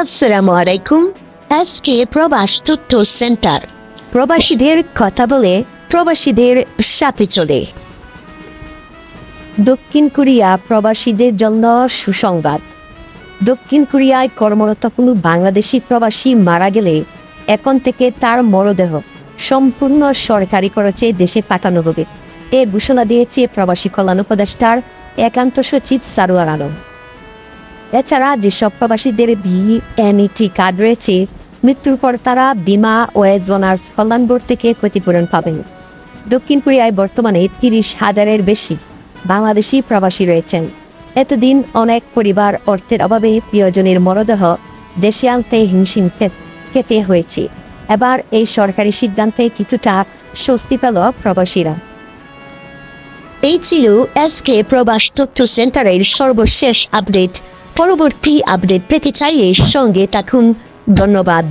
আসসালামু আলাইকুম আজকে প্রবাস তথ্য সেন্টার। প্রবাসীদের কথা বলে প্রবাসীদের সাথে চলে। দক্ষিণ কোরিয়া প্রবাসীদের জন্য সুসংবাদ। দক্ষিণ কোরিয়ায় কর্মরত কোনো বাংলাদেশি প্রবাসী মারা গেলে এখন থেকে তার মরদেহ সম্পূর্ণ সরকারি খরচে দেশে পাঠানো হবে। এ ঘোষণা দিয়েছে প্রবাসী কল্যাণ উপদেষ্টার একান্ত সচিব সারোয়ার আলম। এছাড়া যেসব প্রবাসীদের ভিএনইটি কার্ড রয়েছে, মৃত্যুর পর তারা বিমা ওয়েজ বোনার্স কল্যাণ বোর্ড থেকে ক্ষতিপূরণ পাবেন। দক্ষিণ কোরিয়ায় বর্তমানে তিরিশ হাজারের বেশি বাংলাদেশি প্রবাসী রয়েছেন। এতদিন অনেক পরিবার অর্থের অভাবে প্রিয়জনের মরদেহ দেশে আনতে হিমশিম খেতে হয়েছে। এবার এই সরকারি সিদ্ধান্তে কিছুটা স্বস্তি পেল প্রবাসীরা। এই ছিল এসকে প্রবাস তথ্য সেন্টারের সর্বশেষ আপডেট। পরবর্তী আপডেট পেতে চাইলে সঙ্গে থাকুন। ধন্যবাদ।